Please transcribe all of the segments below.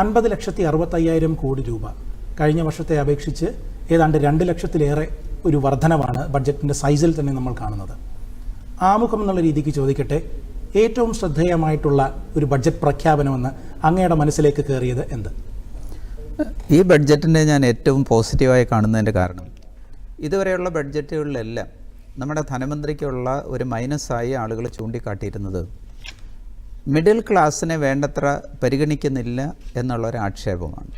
അൻപത് ലക്ഷത്തി അറുപത്തയ്യായിരം കോടി രൂപ. കഴിഞ്ഞ വർഷത്തെ അപേക്ഷിച്ച് ഏതാണ്ട് രണ്ട് ലക്ഷത്തിലേറെ ഒരു വർധനവാണ് ബഡ്ജറ്റിന്റെ സൈസിൽ തന്നെ നമ്മൾ കാണുന്നത്. ആമുഖം എന്നുള്ള രീതിക്ക് ചോദിക്കട്ടെ ഏറ്റവും ശ്രദ്ധേയമായിട്ടുള്ള ഒരു ബഡ്ജറ്റ് പ്രഖ്യാപനമെന്ന് അങ്ങയുടെ മനസ്സിലേക്ക് കയറിയത് എന്ത്? ഈ ബഡ്ജറ്റിനെ ഞാൻ ഏറ്റവും പോസിറ്റീവായി കാണുന്നതിന്റെ കാരണം ഇതുവരെയുള്ള ബഡ്ജറ്റുകളിലെല്ലാം നമ്മുടെ ധനമന്ത്രിക്കുള്ള ഒരു മൈനസായി ആളുകൾ ചൂണ്ടിക്കാട്ടിയിരുന്നത് മിഡിൽ ക്ലാസ്സിനെ വേണ്ടത്ര പരിഗണിക്കുന്നില്ല എന്നുള്ളൊരു ആക്ഷേപമാണ്.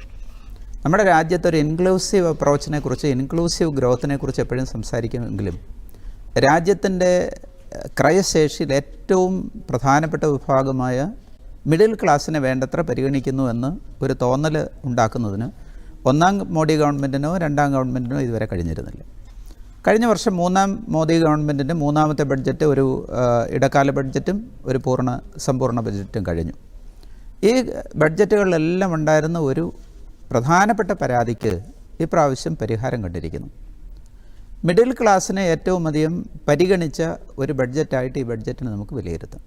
നമ്മുടെ രാജ്യത്ത് ഒരു ഇൻക്ലൂസീവ് അപ്രോച്ചിനെ കുറിച്ച് ഇൻക്ലൂസീവ് ഗ്രോത്തിനെ കുറിച്ച് എപ്പോഴും സംസാരിക്കുമെങ്കിലും രാജ്യത്തിന്റെ ക്രയശേഷിയിൽ ഏറ്റവും പ്രധാനപ്പെട്ട വിഭാഗമായ മിഡിൽ ക്ലാസ്സിനെ വേണ്ടത്ര പരിഗണിക്കുന്നു എന്ന് ഒരു തോന്നൽ ഉണ്ടാക്കുന്നതിന് ഒന്നാം മോഡി ഗവൺമെന്റിനോ രണ്ടാം ഗവൺമെന്റിനോ ഇതുവരെ കഴിഞ്ഞിരുന്നില്ല. കഴിഞ്ഞ വർഷം മൂന്നാം മോദി ഗവൺമെന്റിന്റെ മൂന്നാമത്തെ ബഡ്ജറ്റ് ഒരു ഇടക്കാല ബഡ്ജറ്റും ഒരു പൂർണ സമ്പൂർണ ബഡ്ജറ്റും കഴിഞ്ഞു. ഈ ബഡ്ജറ്റുകളിലെല്ലാം ഉണ്ടായിരുന്ന ഒരു പ്രധാനപ്പെട്ട പരാതിക്ക് ഈ പ്രാവശ്യം പരിഹാരം കണ്ടിരിക്കുന്നു. മിഡിൽ ക്ലാസ്സിനെ ഏറ്റവും അധികം പരിഗണിച്ച ഒരു ബഡ്ജറ്റായിട്ട് ഈ ബഡ്ജറ്റിനെ നമുക്ക് വിലയിരുത്താം.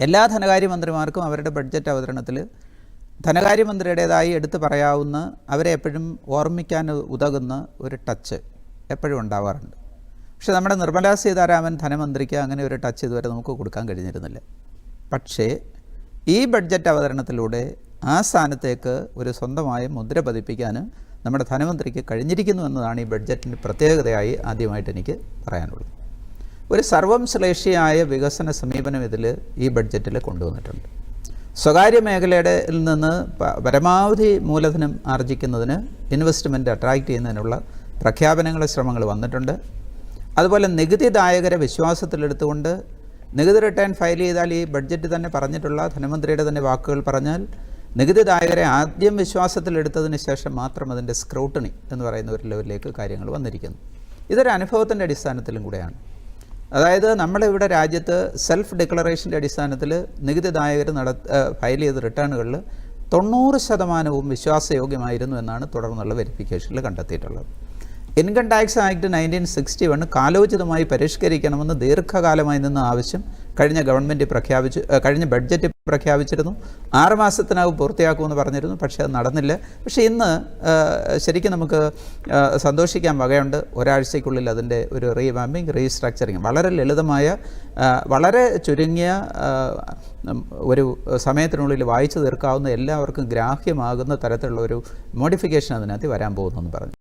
എല്ലാ ധനകാര്യമന്ത്രിമാർക്കും അവരുടെ ബഡ്ജറ്റ് അവതരണത്തിൽ ധനകാര്യമന്ത്രിയുടേതായി എടുത്തു പറയാവുന്ന അവരെ എപ്പോഴും ഓർമ്മിക്കാൻ ഉതകുന്ന ഒരു ടച്ച്. എപ്പോഴും ഉണ്ടാവാറുണ്ട്. പക്ഷേ നമ്മുടെ നിർമ്മലാ സീതാരാമൻ ധനമന്ത്രിക്ക് അങ്ങനെ ഒരു ടച്ച് ഇതുവരെ നമുക്ക് കൊടുക്കാൻ കഴിഞ്ഞിരുന്നില്ല. പക്ഷേ ഈ ബഡ്ജറ്റ് അവതരണത്തിലൂടെ ആ സ്ഥാനത്തേക്ക് ഒരു സ്വന്തമായ മുദ്ര പതിപ്പിക്കാൻ നമ്മുടെ ധനമന്ത്രിക്ക് കഴിഞ്ഞിരിക്കുന്നു എന്നതാണ് ഈ ബഡ്ജറ്റിന്റെ പ്രത്യേകതയായി ആദ്യമായിട്ട് എനിക്ക് പറയാനുള്ളത്. ഒരു സർവം ശ്ലേഷിയായ വികസന സമീപനം ഇതിൽ ഈ ബഡ്ജറ്റിൽ കൊണ്ടുവന്നിട്ടുണ്ട്. സ്വകാര്യ മേഖലയുടെ നിന്ന് പരമാവധി മൂലധനം ആർജിക്കുന്നതിന് ഇൻവെസ്റ്റ്മെന്റ് അട്രാക്റ്റ് ചെയ്യുന്നതിനുള്ള പ്രഖ്യാപനങ്ങൾ ശ്രമങ്ങൾ വന്നിട്ടുണ്ട്. അതുപോലെ നികുതിദായകരെ വിശ്വാസത്തിലെടുത്തുകൊണ്ട് നികുതി റിട്ടേൺ ഫയൽ ചെയ്താൽ ഈ ബഡ്ജറ്റ് തന്നെ പറഞ്ഞിട്ടുള്ള ധനമന്ത്രിയുടെ തന്നെ വാക്കുകൾ പറഞ്ഞാൽ നികുതിദായകരെ ആദ്യം വിശ്വാസത്തിലെടുത്തതിന് ശേഷം മാത്രം അതിന്റെ സ്ക്രൂട്ടണി എന്ന് പറയുന്ന ഒരു ലെവലിലേക്ക് കാര്യങ്ങൾ വന്നിരിക്കുന്നു. ഇതൊരു അനുഭവത്തിന്റെ അടിസ്ഥാനത്തിലും കൂടെയാണ്. അതായത് നമ്മളിവിടെ രാജ്യത്ത് സെൽഫ് ഡിക്ലറേഷന്റെ അടിസ്ഥാനത്തിൽ നികുതിദായകർ നട ഫയൽ ചെയ്ത റിട്ടേണുകളിൽ തൊണ്ണൂറ് ശതമാനവും വിശ്വാസയോഗ്യമായിരുന്നു എന്നാണ് തുടർന്നുള്ള വെരിഫിക്കേഷനിൽ കണ്ടെത്തിയിട്ടുള്ളത്. Income tax act nineteen sixty one കാലോചിതമായി പരിഷ്കരിക്കണമെന്ന് ദീർഘകാലമായി നിന്ന ആവശ്യം കഴിഞ്ഞ ഗവൺമെന്റ് പ്രഖ്യാപിച്ചു കഴിഞ്ഞ ബഡ്ജറ്റ് പ്രഖ്യാപിച്ചിരുന്നു. ആറ് മാസത്തിനകം പൂർത്തിയാക്കുമെന്ന് പറഞ്ഞിരുന്നു. പക്ഷേ അത് നടന്നില്ല. പക്ഷേ ഇന്ന് ശരിക്കും നമുക്ക് സന്തോഷിക്കാൻ വകയുണ്ട്. ഒരാഴ്ചയ്ക്കുള്ളിൽ അതിന്റെ ഒരു റീവാമ്പിങ് റീസ്ട്രക്ചറിങ് വളരെ ലളിതമായ വളരെ ചുരുങ്ങിയ ഒരു സമയത്തിനുള്ളിൽ വായിച്ചു തീർക്കാവുന്ന എല്ലാവർക്കും ഗ്രാഹ്യമാകുന്ന തരത്തിലുള്ള ഒരു മോഡിഫിക്കേഷൻ അതിനകത്ത് വരാൻ പോകുന്നു എന്ന് പറഞ്ഞു.